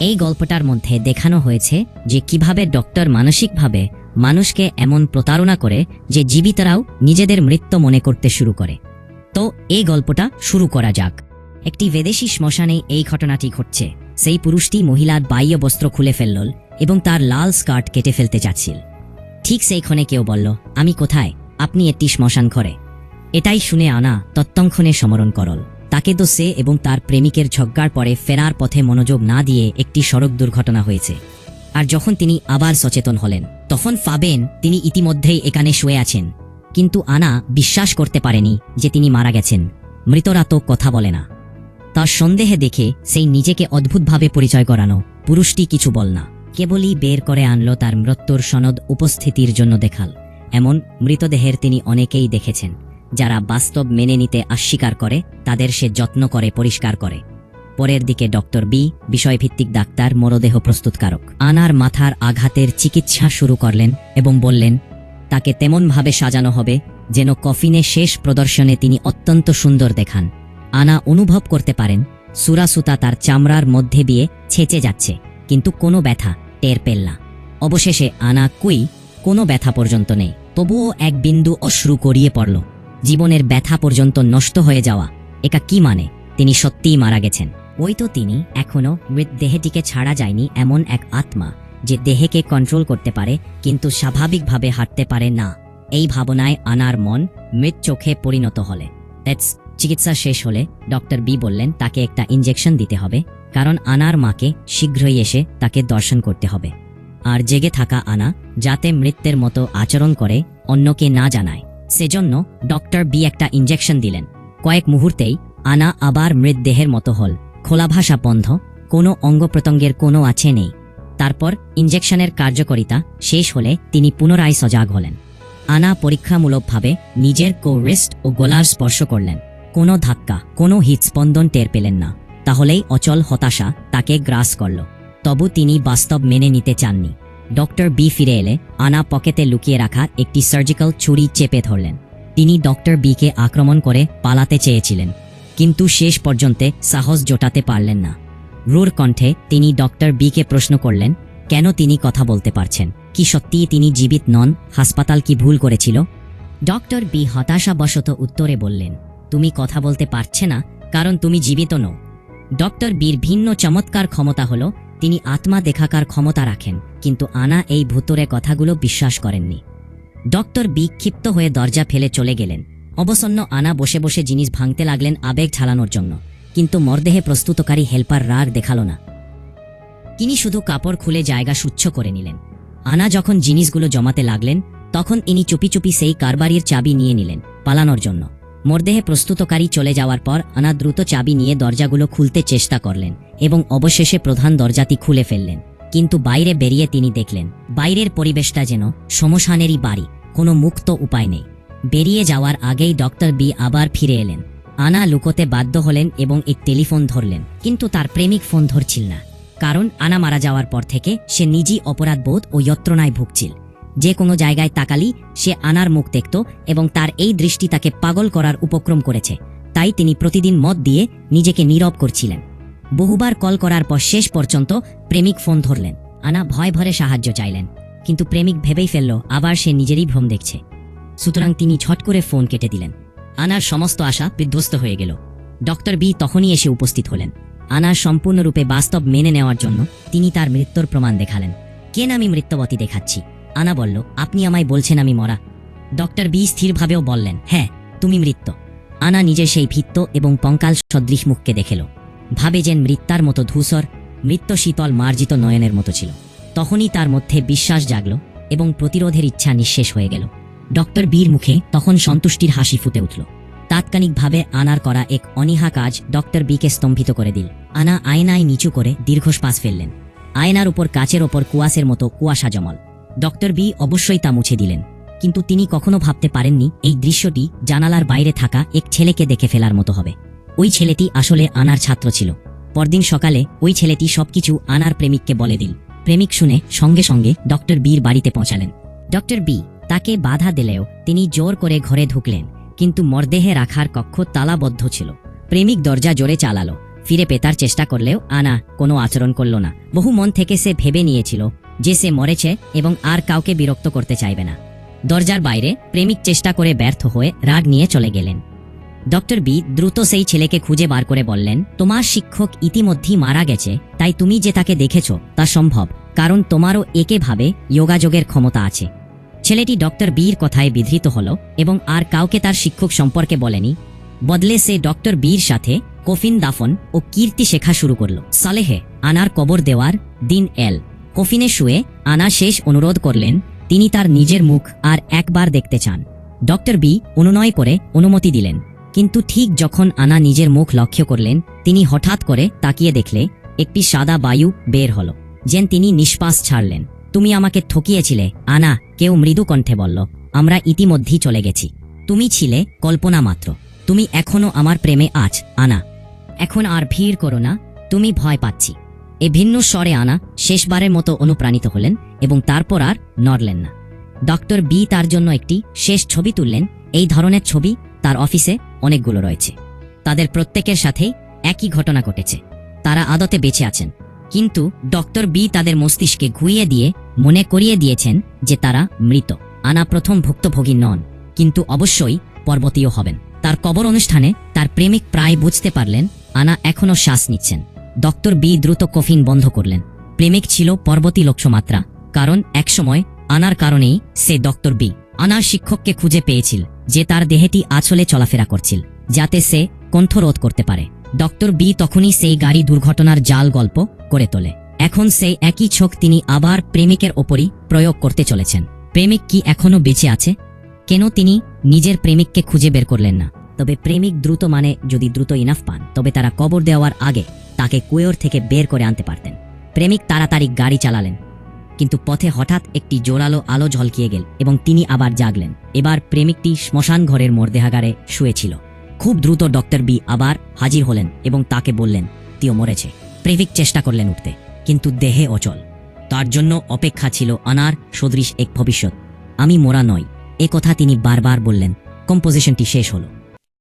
এই গল্পটার মধ্যে দেখানো হয়েছে যে কীভাবে ডক্টর মানসিকভাবে মানুষকে এমন প্রতারণা করে যে জীবিতরাও নিজেদের মৃত্যু মনে করতে শুরু করে। তো এই গল্পটা শুরু করা যাক। একটি বিদেশি শ্মশানে এই ঘটনাটি ঘটছে। সেই পুরুষটি মহিলার বাহ্য বস্ত্র খুলে ফেলল এবং তার লাল স্কার্ট কেটে ফেলতে চাচ্ছিল। ঠিক সেইক্ষণে কেউ বলল, আমি কোথায়? আপনি একটি শ্মশান ঘরে এটাই শুনে আনা তত্তক্ষণে সমরণ করল। তাকে তো সে এবং তার প্রেমিকের ঝগড়ার পরে ফেরার পথে মনোযোগ না দিয়ে একটি সড়ক দুর্ঘটনা হয়েছে। আর যখন তিনি আবার সচেতন হলেন, তখন ফাবেন তিনি ইতিমধ্যেই এখানে শুয়ে আছেন। কিন্তু আনা বিশ্বাস করতে পারেনি যে তিনি মারা গেছেন। মৃতরা তো কথা বলে না। তার সন্দেহে দেখে সেই নিজেকে অদ্ভুতভাবে পরিচয় করানো পুরুষটি কিছু বল না। কেবলই বের করে আনলো তার মৃত্যুর সনদ উপস্থিতির জন্য দেখাল। এমন মৃতদেহের তিনি অনেকেই দেখেছেন। যারা বাস্তব মেনে নিতে অস্বীকার করে, তাদের সে যত্ন করে, পরিষ্কার করে। পরের দিকে ডক্টর বি, বিষয়ভিত্তিক ডাক্তার, মরদেহ প্রস্তুতকারক। আনার মাথার আঘাতের চিকিৎসা শুরু করলেন এবং বললেন, তাকে তেমনভাবে সাজানো হবে যেন কফিনে শেষ প্রদর্শনে তিনি অত্যন্ত সুন্দর দেখান। আনা অনুভব করতে পারেন, সুরাসুতা তার চামড়ার মধ্যে দিয়ে ছেঁচে যাচ্ছে, কিন্তু কোনো ব্যথা টের পেল্লা অবশেষে আনা কুই, কোনো ব্যথা পর্যন্ত নেই, তবুও এক বিন্দু অশ্রু করিয়ে পড়ল। জীবনের ব্যথা পর্যন্ত নষ্ট হয়ে যাওয়া। একা কি মানে? তিনি সত্যিই মারা গেছেন। ওই তো তিনি এখনও মৃতদেহটিকে ছাড়া যায়নি এমন এক আত্মা, যে দেহকে কন্ট্রোল করতে পারে, কিন্তু স্বাভাবিকভাবে হাঁটতে পারে না। এই ভাবনায় আনার মন মৃত চোখে পরিণত হলে। চিকিৎসা শেষ হলে ডক্টর বি বললেন, তাকে একটা ইঞ্জেকশন দিতে হবে, কারণ আনার মাকে শীঘ্রই এসে তাকে দর্শন করতে হবে। আর জেগে থাকা আনা যাতে মৃত্যের মতো আচরণ করে, অন্যকে না জানায়। সেজন্য ডক্টর বি একটা ইঞ্জেকশন দিলেন। কয়েক মুহূর্তেই আনা আবার মৃতদেহের মতো হল। খোলা ভাষা বন্ধ, কোনো অঙ্গ প্রত্যঙ্গের কোনো আছে নেই। তারপর ইঞ্জেকশনের কার্যকারিতা শেষ হলে তিনি পুনরায় সজাগ হলেন। আনা পরীক্ষামূলকভাবে নিজের কো রিস্ট ও গোলার স্পর্শ করলেন। কোনো ধাক্কা, কোনো হৃৎস্পন্দন টের পেলেন না। তাহলেই অচল হতাশা তাকে গ্রাস করল। তবু তিনি বাস্তব মেনে নিতে চাননি। ডক্টর বি ফিরে এলে আনা পকেটে লুকিয়ে রাখা একটি সার্জিক্যাল ছুরি চেপে ধরলেন। তিনি ডক্টর বিকে আক্রমণ করে পালাতে চেয়েছিলেন, কিন্তু শেষ পর্যন্ত সাহস জোটাতে পারলেন না। রুর কণ্ঠে তিনি ডক্টর বিকে প্রশ্ন করলেন, কেন তিনি কথা বলতে পারছেন? কি সত্যিই তিনি জীবিত নন? হাসপাতাল কি ভুল করেছিল? ডক্টর বি হতাশাবশত উত্তরে বললেন, তুমি কথা বলতে পারছে না, কারণ তুমি জীবিত নও। ডক্টর বির ভিন্ন চমৎকার ক্ষমতা হল তিনি আত্মা দেখাকার ক্ষমতা রাখেন, কিন্তু আনা এই ভুতুরে কথাগুলো বিশ্বাস করেননি। ডক্টর বিক্ষিপ্ত হয়ে দরজা ফেলে চলে গেলেন। অবসন্ন আনা বসে বসে জিনিস ভাঙতে লাগলেন আবেগ ঝালানোর জন্য, কিন্তু মরদেহে প্রস্তুতকারী হেল্পার রাগ দেখাল না। তিনি শুধু কাপড় খুলে জায়গা সুচ্ছ করে নিলেন। আনা যখন জিনিসগুলো জমাতে লাগলেন, তখন ইনি চুপি চুপি সেই কারবারির চাবি নিয়ে নিলেন, পালানোর জন্য। মরদেহে প্রস্তুতকারী চলে যাওয়ার পর আনা দ্রুত চাবি নিয়ে দরজাগুলো খুলতে চেষ্টা করলেন এবং অবশেষে প্রধান দরজাটি খুলে ফেললেন। কিন্তু বাইরে বেরিয়ে তিনি দেখলেন, বাইরের পরিবেশটা যেন শ্মশানেরই বাড়ি, কোনো মুক্ত উপায় নেই। বেরিয়ে যাওয়ার আগেই ডক্টর বি আবার ফিরে এলেন। আনা লুকোতে বাধ্য হলেন এবং এক টেলিফোন ধরলেন, কিন্তু তার প্রেমিক ফোন ধরছিল না। কারণ আনা মারা যাওয়ার পর থেকে সে নিজেই অপরাধবোধ ও যত্রণায় ভুগছিল। যে কোনো জায়গায় তাকালি, সে আনার মুখ দেখত এবং তার এই দৃষ্টি তাকে পাগল করার উপক্রম করেছে। তাই তিনি প্রতিদিন মদ দিয়ে নিজেকে নীরব করছিলেন। বহুবার কল করার পর শেষ পর্যন্ত প্রেমিক ফোন ধরলেন। আনা ভয় ভরে সাহায্য চাইলেন। কিন্তু প্রেমিক ভেবেই ফেলল, আবার সে নিজেরই ভ্রম দেখছে। সুতরাং তিনি ঝট করে ফোন কেটে দিলেন। আনার সমস্ত আশা বিধ্বস্ত হয়ে গেল। ডক্টর বি তখনই এসে উপস্থিত হলেন। আনার সম্পূর্ণরূপে বাস্তব মেনে নেওয়ার জন্য তিনি তার মৃত্যুর প্রমাণ দেখালেন। কেন আমি মৃত্যবতী দেখাচ্ছি? আনা বলল, আপনি আমায় বলছেন আমি মরা। ডক্টর বি স্থিরভাবেও বললেন হ্যাঁ তুমি মৃত্য। আনা নিজের সেই ভিত্ত এবং পঙ্কাল সদৃশ মুখকে দেখেল। ভাবে যেন মৃত্যার মতো ধূসর, মৃত্য শীতল মার্জিত নয়নের মতো ছিল। তখনই তার মধ্যে বিশ্বাস জাগল এবং প্রতিরোধের ইচ্ছা নিঃশেষ হয়ে গেল। ডক্টর বীর মুখে তখন সন্তুষ্টির হাসি ফুটে উঠল। তাৎক্ষণিকভাবে আনার করা এক অনীহা কাজ ডক্টর বিকে স্তম্ভিত করে দিল। আনা আয়নায় নিচু করে দীর্ঘশ্বাস ফেললেন। আয়নার উপর কাচের ওপর কুয়াশের মতো কুয়াশা জমল। ডক্টর বি অবশ্যই তা মুছে দিলেন। কিন্তু তিনি কখনো ভাবতে পারেননি, এই দৃশ্যটি জানালার বাইরে থাকা এক ছেলেকে দেখে ফেলার মতো হবে। ওই ছেলেটি আসলে আনার ছাত্র ছিল। পরদিন সকালে ওই ছেলেটি সবকিছু আনার প্রেমিককে বলে দিল। প্রেমিক শুনে সঙ্গে সঙ্গে ডক্টর বির বাড়িতে পৌঁছালেন। ডক্টর বি তাকে বাধা দিলেও তিনি জোর করে ঘরে ঢুকলেন, কিন্তু মরদেহে রাখার কক্ষ তালাবদ্ধ ছিল। প্রেমিক দরজা জোরে চালালো, ফিরে পেতার চেষ্টা করলেও আনা কোনো আচরণ করল না। বহু মন থেকে সে ভেবে নিয়েছিল যে সে মরেছে এবং আর কাউকে বিরক্ত করতে চাইবে না। দরজার বাইরে প্রেমিক চেষ্টা করে ব্যর্থ হয়ে রাগ নিয়ে চলে গেলেন। ডক্টর বি দ্রুত সেই ছেলেকে খুঁজে বার করে বললেন, তোমার শিক্ষক ইতিমধ্যেই মারা গেছে, তাই তুমি যে তাকে দেখেছ তা সম্ভব, কারণ তোমারও একে ভাবে যোগাযোগের ক্ষমতা আছে। ছেলেটি ডক্টর বীর কথায় বিধৃত হল এবং আর কাউকে তার শিক্ষক সম্পর্কে বলেনি। বদলে সে ডক্টর বীর সাথে কফিন দাফন ও কীর্তি শেখা শুরু করল। সালেহে আনার কবর দেওয়ার দিন এল। কফিনে শুয়ে আনা শেষ অনুরোধ করলেন, তিনি তার নিজের মুখ আর একবার দেখতে চান। ডক্টর বি অনুনয় করে অনুমতি দিলেন, কিন্তু ঠিক যখন আনা নিজের মুখ লক্ষ্য করলেন, তিনি হঠাৎ করে তাকিয়ে দেখলে একটি সাদা বায়ু বের হল, যেন তিনি নিঃশ্বাস ছাড়লেন। তুমি আমাকে ঠকিয়েছিলে, আনা, কেউ মৃদু কণ্ঠে বলল, আমরা ইতিমধ্যেই চলে গেছি। তুমি ছিলে কল্পনা মাত্র। তুমি এখনও আমার প্রেমে আছ, আনা। এখন আর ভিড় করো না, তুমি ভয় পাচ্ছি। এ ভিন্ন স্বরে আনা শেষবারের মতো অনুপ্রাণিত হলেন এবং তারপর আর নড়লেন না। ডক্টর বি তার জন্য একটি শেষ ছবি তুললেন। এই ধরনের ছবি তার অফিসে অনেকগুলো রয়েছে। তাদের প্রত্যেকের সাথেই একই ঘটনা ঘটেছে। তারা আদতে বেঁচে আছেন। কিন্তু ডক্টর বি তাদের মস্তিষ্কে ঘুরিয়ে দিয়ে মনে করিয়ে দিয়েছেন যে তারা মৃত। আনা প্রথম ভুক্তভোগী নন, কিন্তু অবশ্যই পর্বতীয় হবেন। তার কবর অনুষ্ঠানে তার প্রেমিক প্রায় বুঝতে পারলেন, আনা এখনও শ্বাস নিচ্ছেন। ডক্টর বি দ্রুত কফিন বন্ধ করলেন। প্রেমিক ছিল পর্বতী লক্ষ্যমাত্রা কারণ একসময় আনার কারণেই সে ডক্টর বি আনার শিক্ষককে খুঁজে পেয়েছিল, যে তার দেহেটি আছলে চলাফেরা করছিল, যাতে সে কণ্ঠরোধ করতে পারে। ডক্টর বি তখনই সেই গাড়ি দুর্ঘটনার জাল গল্প করে তোলে। এখন সেই একই ছোক তিনি আবার প্রেমিকের ওপরই প্রয়োগ করতে চলেছেন। প্রেমিক কি এখনও বেঁচে আছে? কেন তিনি নিজের প্রেমিককে খুঁজে বের করলেন না? তবে প্রেমিক দ্রুত মানে যদি দ্রুত ইনাফ পান, তবে তারা কবর দেওয়ার আগে তাকে কুয়োর থেকে বের করে আনতে পারতেন। প্রেমিক তাড়াতাড়ি গাড়ি চালালেন। কিন্তু পথে হঠাৎ একটি জোরালো আলো ঝলকিয়ে গেল এবং তিনি আবার জাগলেন। এবার প্রেমিকটি শ্মশান ঘরের মর্দেহাগারে শুয়েছিল খুব দ্রুত ডক্টর বি আবার হাজির হলেন এবং তাকে বললেন, তিও মরেছে। প্রেমিক চেষ্টা করলেন উঠতে, কিন্তু দেহে অচল। তার জন্য অপেক্ষা ছিল আনার সদৃশ এক ভবিষ্যৎ। আমি মোরা নই। এ কথা তিনি বারবার বললেন। কম্পোজিশনটি শেষ হলো।